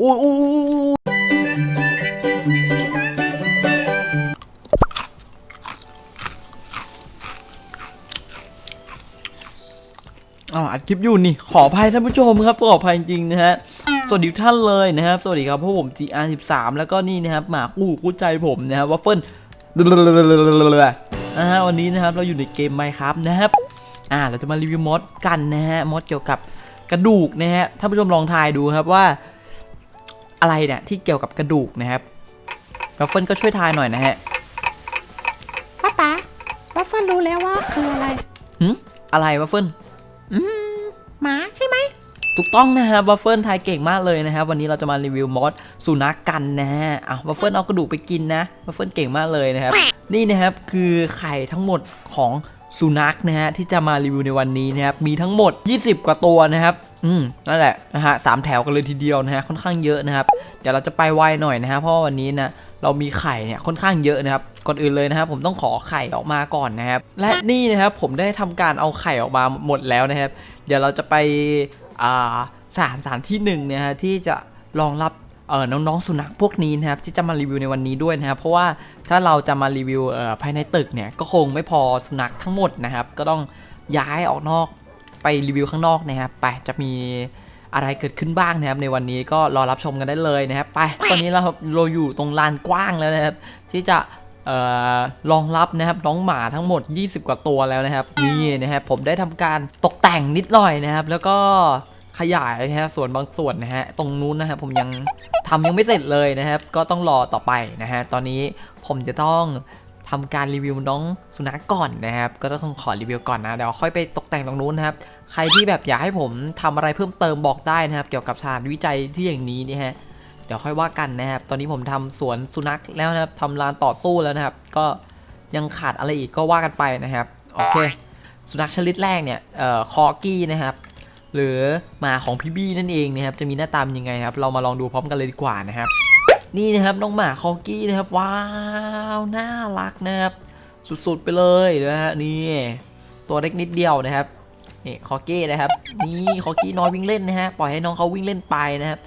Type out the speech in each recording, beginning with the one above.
โอ้ยอ้ยโอ้อาอัดคลิปอยู่นี่ ขออภัยท่านผู้ชมครับ ขออภัยจริงนะฮะ สวัสดีท่านเลยนะครับ สวัสดีครับพวกผม GR13 แล้วก็นี่นะครับ หมาคู่คู่ใจผมนะครับวัฟเฟิลนะฮะวันนี้นะครับเราอยู่ในเกม Minecraft นะครับ อ่าเราจะมารีวิวมอดกันนะฮะมอดเกี่ยวกับกระดูกนะฮะท่านผู้ชมลองทายดูครับว่า อะไรเนี่ยที่เกี่ยวกับกระดูกนะครับวัฟเฟิลก็ช่วยทายหน่อยนะฮะป้าป๋าบัฟเฟนรู้แล้วว่าคืออะไรหึอะไรวัฟเฟิลหมาใช่ไหมถูกต้องนะครับวัฟเฟิลทายเก่งมากเลยนะครับวันนี้เราจะมารีวิวมอสสุนัขกันนะฮะอะวัฟเฟิลเอากระดูกไปกินนะวัฟเฟิลเก่งมากเลยนะครับ นี่นะครับคือไข่ทั้งหมดของสุนัขนะฮะที่จะมารีวิวในวันนี้นะครับมีทั้งหมด 20 กว่าตัวนะครับ อืมนั่นแหละนะฮะสามแถวกันเลยทีเดียวนะฮะค่อนข้างเยอะนะครับเดี๋ยวเราจะไปไวหน่อยนะฮะเพราะวันนี้นะเรามีไข่เนี่ยค่อนข้างเยอะนะครับก่อนอื่นเลยนะครับผมต้องขอไข่ออกมาก่อนนะครับและนี่นะครับผมได้ทำการเอาไข่ออกมาหมดแล้วนะครับ เดี๋ยวเราจะไปอ่าสถานสถานที่หนึ่งนะฮะที่จะรองรับเออน้องๆสุนัขพวกนี้นะครับที่จะมารีวิวในวันนี้ด้วยนะครับ เพราะว่าถ้าเราจะมารีวิวเอ่อภายในตึกเนี่ยก็คงไม่พอสุนัขทั้งหมดนะครับ ก็ต้องย้ายออกนอก ไปรีวิวข้างนอกนะครับไปจะมีอะไรเกิดขึ้นบ้างนะครับในวันนี้ก็รอรับชมกันได้เลยนะครับไปตอนนี้เราเราอยู่ตรงลานกว้างแล้วนะครับ ที่จะเอ่อรองรับนะครับน้องหมาทั้งหมด 20 กว่าตัวแล้วนะครับนี่นะครับผมได้ทำการตกแต่งนิดหน่อยนะครับ แล้วก็ขยายนะฮะส่วนบางส่วนนะฮะตรงนู้นนะครับผมยังทำยังไม่เสร็จเลยนะครับ ก็ต้องรอต่อไปนะฮะตอนนี้ผมจะต้อง ทำการรีวิวน้องสุนัขก่อนนะครับ ก็ต้องขอรีวิวก่อนนะ เดี๋ยวค่อยไปตกแต่งตรงนู้นนะครับ ใครที่แบบอยากให้ผมทำอะไรเพิ่มเติมบอกได้นะครับ เกี่ยวกับสถานวิจัยที่อย่างนี้นี่ฮะ เดี๋ยวค่อยว่ากันนะครับ ตอนนี้ผมทำสวนสุนัขแล้วนะครับทำลานต่อสู้แล้วนะครับ ก็ยังขาดอะไรอีกก็ว่ากันไปนะครับ โอเค สุนัขชนิดแรกเนี่ยเอ่อคอกี้นะครับ หรือหมาของพี่บี้นั่นเองนะครับ จะมีหน้าตาเป็นยังไงครับ เรามาลองดูพร้อมกันเลยดีกว่านะครับ นี่นะครับน้องหมาคอกี้นะครับ ว้าวน่ารักนะครับ สุดๆไปเลยนะฮะนี่ตัวเล็กนิดเดียวนะครับนี่คอกี้นะครับนี่คอกี้น้อยวิ่งเล่นนะฮะปล่อยให้น้องเขาวิ่งเล่นไปนะครับ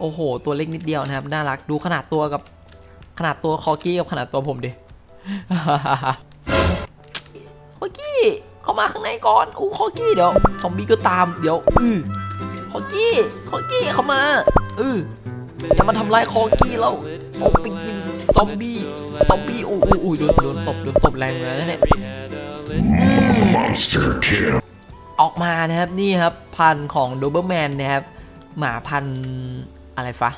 โอ้โห ตัวเล็กนิดเดียวนะครับน่ารักดูขนาดตัวกับขนาดตัวคอกี้กับขนาดตัวผมดิคอกี้เข้ามาข้างในก่อนอู้คอกี้เดี๋ยวซอมบี้ก็ตามเดี๋ยวอือคอกี้คอกี้เข้ามาอือ อย่ามาทำร้ายคอกี้เราผมไปกินซอมบี้ ซอมบี้อู้อู้อู้โดนโดนตบโดนตบแรงเลยนะเนี่ย Monster kill. ออกมานะครับนี่ครับ พันธุ์ของโดเบอร์แมนนะครับ หมาพันธุ์อะไรฟะ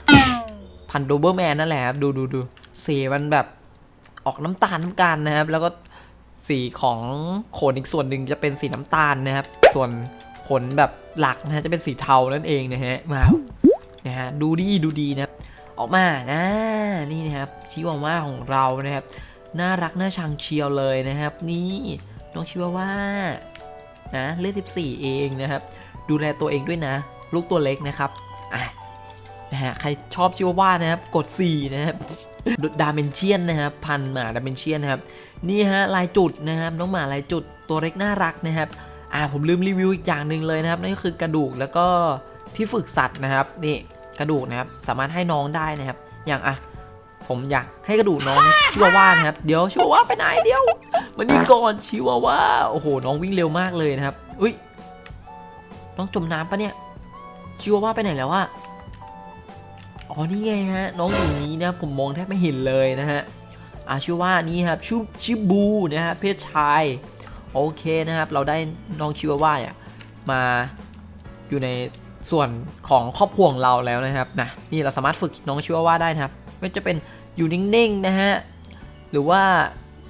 พันธุ์โดเบอร์แมนนั่นแหละครับ ดูดูดูสีมันแบบออกน้ำตาลน้ำตาลนะครับ แล้วก็สีของขนอีกส่วนหนึ่งจะเป็นสีน้ำตาลนะครับ ส่วนขนแบบหลักนะฮะจะเป็นสีเทานั่นเองนะฮะมา นะฮะดูดีดูดีนะครับออกมานะนี่นะครับชิวาว่าของเรานะครับน่ารักน่าชังเชียวเลยนะครับ นี่น้องชิวาว่านะเลข14 เองนะครับ ดูแลตัวเองด้วยนะ ลูกตัวเล็กนะครับอะนะฮะใครชอบชิวาว่านะครับกด 4 นะครับดาเมนเชียนนะครับพันหมาดาเมนเชียนนะครับนี่ฮะลายจุดนะครับน้องหมาลายจุดตัวเล็กน่ารักนะครับอ่าผมลืมรีวิวอีกอย่างหนึ่งเลยนะครับนั่นก็คือกระดูกแล้วก็ ที่ฝึกสัตว์นะครับนี่กระดูกนะครับสามารถให้น้องได้นะครับ อย่างอะผมอยากให้กระดูกน้องชิวาว่านะครับเดี๋ยวชิวาว่าไปไหนเดี๋ยวมานี่ก่อนชิวาว่าโอ้โหน้องวิ่งเร็วมากเลยนะครับอุ้ยน้องจมน้ำปะเนี่ยชิวาว่าไปไหนแล้วอะอ๋อนี่ไงฮะน้องอยู่นี้นะผมมองแทบไม่เห็นเลยนะฮะอาชื่อว่านี่ครับชื่อชิบูนะฮะเพศชายโอเคนะครับ เราได้น้องชิวาว่าเนี่ยมาอยู่ใน ส่วนของครอบครัวของเราแล้วนะครับนะนี่เราสามารถฝึกน้องชิวาว่าได้นะครับ ไม่ว่าจะเป็นอยู่นิ่งๆนะฮะหรือว่า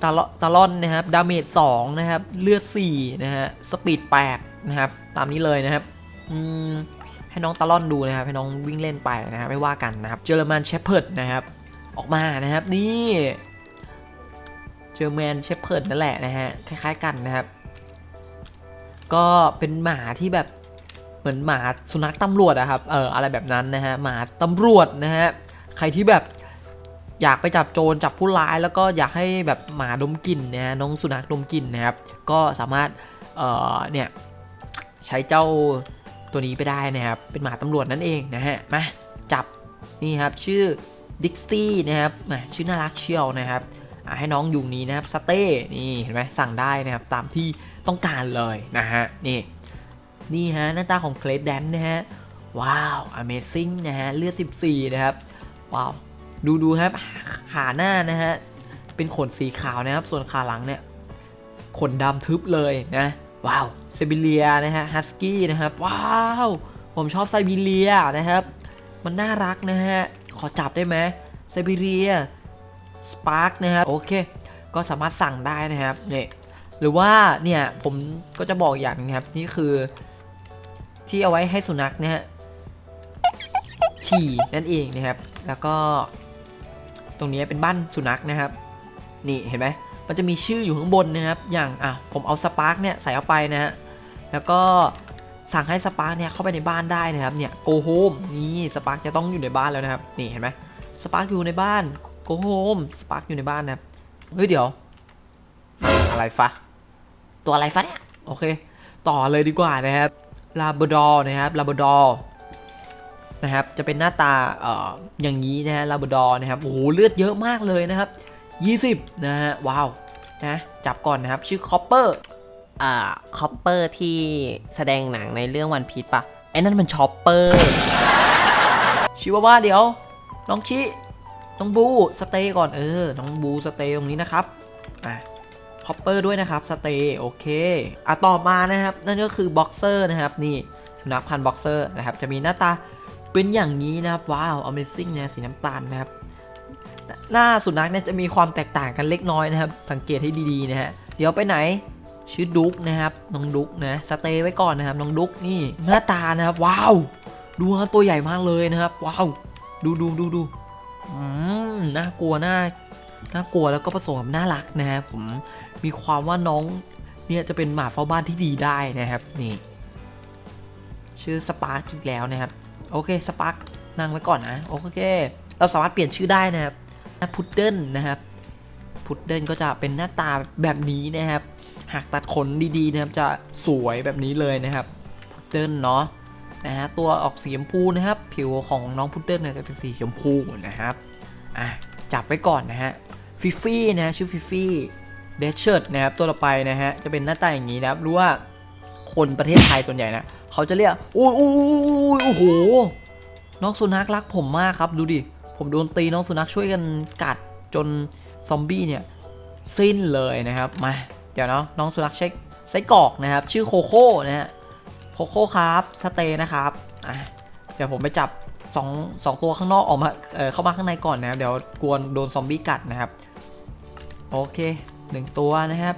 ตาลตาลอนนะครับดาเมจ2นะครับเลือด4นะฮะสปีด8นะครับตามนี้เลยนะครับอืมให้น้องตาลอนดูนะครับให้น้องวิ่งเล่นไปนะครับไม่ว่ากันนะครับเจอร์แมนเชพเพิร์ดนะครับออกมานะครับนี่เจอร์แมนเชพเพิร์ดนั่นแหละนะฮะคล้ายๆกันนะครับ ก็เป็นหมาที่แบบ เหมือนหมาสุนัขตำรวจอะครับ เอออะไรแบบนั้นนะฮะ หมาตำรวจนะฮะ ใครที่แบบอยากไปจับโจรจับผู้ร้าย แล้วก็อยากให้แบบหมาดมกลิ่นนะฮะน้องสุนัขดมกลิ่นนะครับ ก็สามารถ เอ่อ เนี่ยใช้เจ้าตัวนี้ไปได้นะครับ เป็นหมาตำรวจนั่นเองนะฮะ มาจับนี่ครับชื่อดิกซี่นะครับชื่อน่ารักเชียวนะครับให้น้องอยู่นี้นะครับสเต้นี่เห็นไหมสั่งได้นะครับตามที่ต้องการเลยนะฮะนี่ นี่ฮะหน้าตาของเคลดแดนนะฮะ ว้าว Amazing นะฮะ เลือด 14 นะครับ ว้าว ดูดูครับ ขาหน้านะฮะ เป็นขนสีขาวนะครับ ส่วนขาหลังเนี่ย ขนดำทึบเลยนะ ว้าวไซบีเรียนะฮะ ฮัสกี้นะครับ ว้าว ผมชอบไซบีเรียนะครับ มันน่ารักนะฮะ ขอจับได้ไหมไซบีเรีย สปาร์กนะครับ โอเค ก็สามารถสั่งได้นะครับเนี่ยหรือว่าเนี่ยผมก็จะบอกอย่างนึงครับนี่คือ ที่เอาไว้ให้สุนัขนะฮะฉี่นั่นเองนะครับ แล้วก็ตรงนี้เป็นบ้านสุนัขนะครับ นี่เห็นไหมมันจะมีชื่ออยู่ข้างบนนะครับ อย่างอะผมเอาสปาร์กเนี่ยใส่เข้าไปนะฮะแล้วก็สั่งให้สปาร์กเนี่ยเข้าไปในบ้านได้นะครับเนี่ย go home นี่สปาร์กจะต้องอยู่ในบ้านแล้วนะครับนี่เห็นไหมสปาร์กอยู่ในบ้าน go home สปาร์กอยู่ในบ้านนะครับเฮ้ยเดี๋ยว อะไรฟะตัวอะไรฟะเนี่ยโอเค ต่อเลยดีกว่านะครับ ลาบดอนะครับลาบดอนะครับ จะเป็นหน้าตาเอ่ออย่างนี้นะฮะลาบดอนะครับ โอ้โห เลือดเยอะมากเลยนะครับ 20 นะฮะ ว้าว นะ จับก่อนนะครับ ชื่อคอปเปอร์ อ่า คอปเปอร์ที่แสดงหนังในเรื่องวันพีชปะไอ้นั่นมันชอปเปอร์ ชิวาว่าเดี๋ยว น้องชิ น้องบู สเตย์ก่อน เออ น้องบู สเตย์ตรงนี้นะครับ อะ คอปเปอร์ด้วยนะครับสเตย์โอเคอะต่อมานะครับ นั่นก็คือบ็อกเซอร์นะครับนี่สุนัขพันธุ์บ็อกเซอร์นะครับจะมีหน้าตาเป็นอย่างนี้นะครับว้าว Amazing นะสีน้ำตาลนะครับหน้าสุนัขเนี่ยจะมีความแตกต่างกันเล็กน้อยนะครับ สังเกตให้ดีๆนะฮะเดี๋ยวไปไหนชื่อดุ๊กนะครับน้องดุ๊กนะสเตย์ไว้ก่อนนะครับน้องดุ๊กนี่หน้าตานะครับว้าว ดูนะตัวใหญ่มากเลยนะครับว้าว ดูดูดูดูอืมน่ากลัวน่า น่ากลัวแล้วก็ผสมกับน่ารักนะครับผมมีความว่าน้องเนี่ยจะเป็นหมาเฝ้าบ้านที่ดีได้นะครับนี่ ชื่อสปาร์กอีกแล้วนะครับ โอเคสปาร์กนั่งไว้ก่อนนะโอเค เราสามารถเปลี่ยนชื่อได้นะครับพุดเดิ้ลนะครับพุดเดิ้ลก็จะเป็นหน้าตาแบบนี้นะครับ หากตัดขนดีๆนะครับจะสวยแบบนี้เลยนะครับพุดเดิ้ลเนาะนะฮะตัวออกสีชมพูนะครับ ผิวของน้องพุดเดิ้ลเนี่ยจะเป็นสีชมพูนะครับอะจับไว้ก่อนนะฮะ ฟิฟี่นะฮะชื่อฟิฟี่เดชเชิร์ดนะครับตัวต่อไปนะฮะจะเป็นหน้าตาอย่างนี้นะครับรู้ว่าคนประเทศไทยส่วนใหญ่นะเขาจะเรียกอุ้ยอุ้ยอุ้ยโอ้โหน้องสุนัขรักผมมากครับดูดิผมโดนตีน้องสุนัขช่วยกันกัดจนซอมบี้เนี่ยสิ้นเลยนะครับมาเดี๋ยวเนาะน้องสุนัขใช้ไส้กรอกนะครับ ชื่อโคโค่นะฮะโคโค่ครับสเตย์นะครับอะเดี๋ยวผมไปจับสองสองตัวข้างนอกออกมาเเข้ามาข้างในก่อนนะครับ เดี๋ยวกลัวโดนซอมบี้กัดนะครับ โอเคหนึ่งตัวนะครับ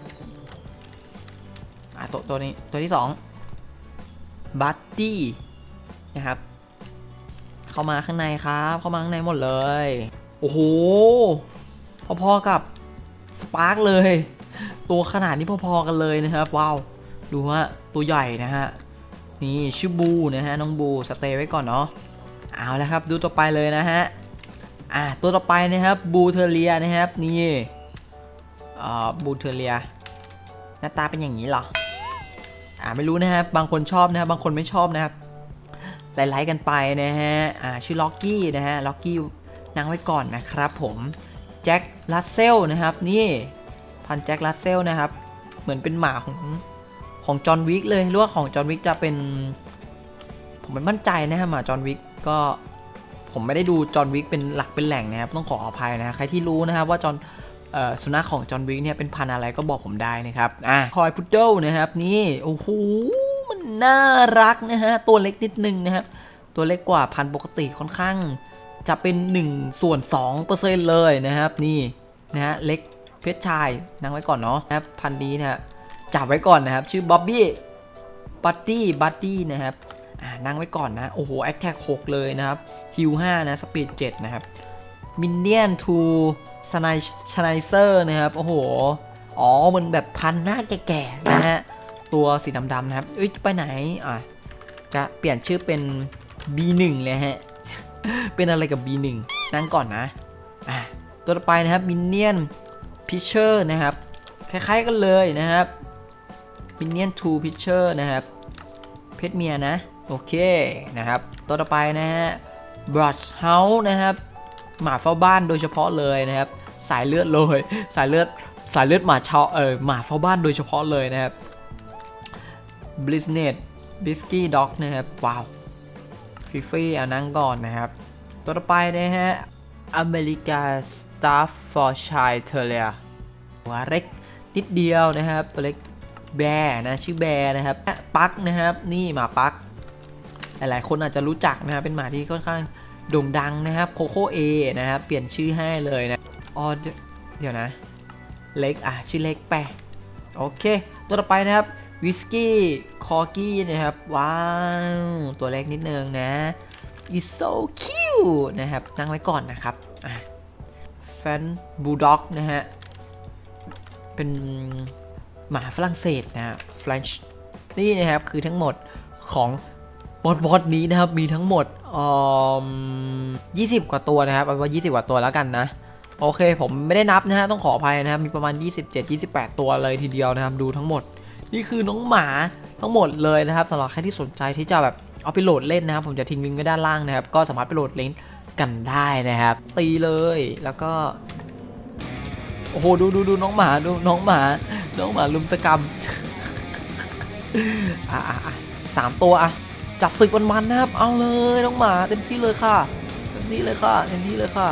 อะตัวตัวนี้ตัวที่สองบัตตี้นะครับ เข้ามาข้างในครับ เข้ามาข้างในหมดเลย โอ้โห พอๆกับสปาร์กเลย ตัวขนาดนี้พอๆกันเลยนะครับ ว้าว ดูว่าตัวใหญ่นะฮะ นี่ชื่อบูนะฮะ น้องบูสเตย์ไว้ก่อนเนาะ เอาละครับ ดูต่อไปเลยนะฮะ อะ ตัวต่อไปนะครับ บูเทเรียนะครับ นี่ บูเทเรีย หน้าตาเป็นอย่างนี้เหรอ อ่าไม่รู้นะครับบางคนชอบนะครับบางคนไม่ชอบนะครับไล่ๆกันไปนะฮะ อ่าชื่อล็อกกี้นะฮะ ล็อกกี้นั่งไว้ก่อนนะครับผม แจ็คลัสเซลนะครับ นี่ พันแจ็คลัสเซลนะครับ เหมือนเป็นหมาของของจอห์นวิกเลยหรือว่าของจอห์นวิกจะเป็น ผมไม่มั่นใจนะฮะหมาจอห์นวิกก็ผมไม่ได้ดูจอห์นวิกเป็นหลักเป็นแหล่งนะครับ ต้องขออภัยนะใครที่รู้นะครับว่าจอห์นเอ่อ สุนัขของจอห์นวิกเนี่ยเป็นพันอะไรก็บอกผมได้นะครับอะคอยพุดเดิลนะครับนี่โอ้โหมันน่ารักนะฮะตัวเล็กนิดนึงนะครับตัวเล็กกว่าพันปกติค่อนข้าง จะเป็น1ส่วน2%เซ็นต์เลยนะครับนี่นะฮะเล็กเพชรชายนั่งไว้ก่อนเนาะนะครับพันนี้นะฮะจับไว้ก่อนนะครับ ชื่อบ๊อบบี้บัตตี้บัตตี้นะครับอ่านั่งไว้ก่อนนะ โอ้โหแอคแท็ก6เลยนะครับฮิว5นะสปีด7นะครับมินเนียนทู สไนชไนเซอร์นะครับ โอ้โห อ๋อ มันแบบพันหน้าแก่ๆนะฮะ ตัวสีดำๆนะครับเอ้ยไปไหน อะ จะเปลี่ยนชื่อเป็น B1 เลยฮะ เป็นอะไรกับ B1 นั่งก่อนนะ อะ ตัวต่อไปนะครับมินเนียนพิเชอร์นะครับ คล้ายๆกันเลยนะครับมินเนียน2พิเชอร์นะครับ เพชรเมียนะ โอเคนะครับ ตัวต่อไปนะฮะบรัชเฮาส์นะครับ หมาเฝ้าบ้านโดยเฉพาะเลยนะครับ สายเลือดเลยสายเลือดสายเลือดหมาเชาเออหมาเฝ้าบ้านโดยเฉพาะเลยนะครับบลิสเนตบิสกี้ด็อกนะครับว้าวฟิฟี่เอานั่งก่อนนะครับ ตัวต่อไปนะฮะอเมริกาสตาฟฟอร์ชัยเทเลียหัวเล็กนิดเดียวนะครับ ตัวเล็กแบร์นะชื่อแบร์นะครับปักนะครับ นี่หมาปัก หลายๆ คนอาจจะรู้จักนะครับเป็นหมาที่ค่อนข้าง โด่งดังนะครับโคโค่เอนะครับเปลี่ยนชื่อให้เลยนะอ๋อเดี๋ยวนะ เล็กอะชื่อเล็กไปโอเค ตัวต่อไปนะครับวิสกี้คอกี้นะครับ ว้าว ตัวเล็กนิดนึงนะ is so cute นะครับนั่งไว้ก่อนนะครับแฟนบูลด็อกนะฮะ เป็นหมาฝรั่งเศสนะฮะ French นี่นะครับ คือทั้งหมดของบอสบอสนี้นะครับ มีทั้งหมด อ่อ20กว่าตัวนะครับเอาเป็นว่า20กว่าตัวแล้วกันนะ โอเค ผมไม่ได้นับนะฮะ ต้องขออภัยนะครับ มีประมาณ 27-28 ตัวเลยทีเดียวนะครับ ดูทั้งหมด นี่คือน้องหมาทั้งหมดเลยนะครับสำหรับใครที่สนใจที่จะแบบเอาไปโหลดเล่นนะครับ ผมจะทิ้งลิงก์ไว้ด้านล่างนะครับ ก็สามารถไปโหลดเล่นกันได้นะครับ ตีเลย แล้วก็ โอ้โห ดูดูดูน้องหมา ดูน้องหมา น้องหมาลุมสกรรมอะอะอะสามตัวอะ จัดศึกมันๆนะครับเอาเลยน้องหมาเต็มที่เลยค่ะเต็มที่เลยค่ะเต็มที่เลยค่ะ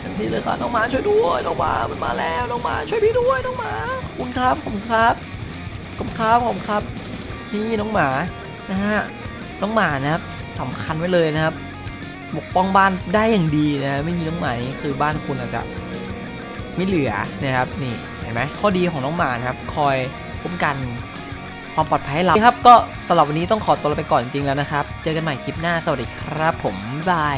เต็มที่เลยค่ะน้องหมาช่วยด้วยน้องหมามันมาแล้วน้องหมาช่วยพี่ด้วยน้องหมาคุณครับขอบคุณครับขอบคุณครับขอบคุณครับนี่น้องหมานะฮะน้องหมานะครับสำคัญไว้เลยนะครับปกป้องบ้านได้อย่างดีนะไม่มีน้องหมานี่คือบ้านคุณอาจจะไม่เหลือนะครับนี่เห็นไหมข้อดีของน้องหมานะครับ คอยคุ้มกัน ความปลอดภัยให้เราครับก็สำหรับวันนี้ต้องขอตัวลาไปก่อนจริงๆแล้วนะครับ เจอกันใหม่คลิปหน้าสวัสดีครับ ผมบาย